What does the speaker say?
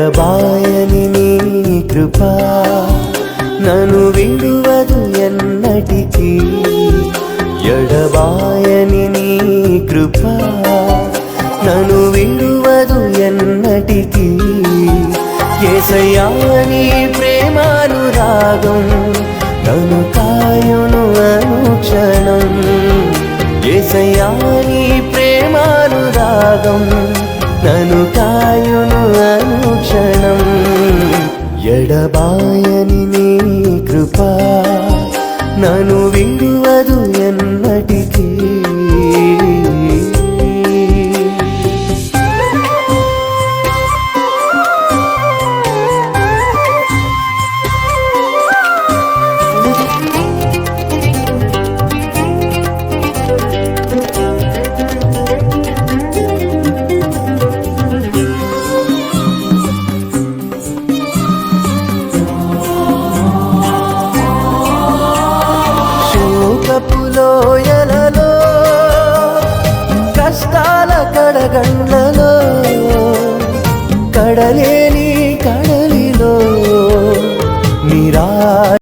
ఎడబాయని నీ కృప నను విడువదు ఎన్నటికీ. ఎడబాయని నీ కృప నను విడువదు ఎన్నటికీ. ఏసయ్యా ప్రేమానురాగం నను కాయును అనుక్షణం. ఏసయ్యా ప్రేమానురాగం నన్ను కాయును అనుక్షణం. ఎడబాయని నీ కృప నను విడువదు ఎన్న గండ్లలో కడలేని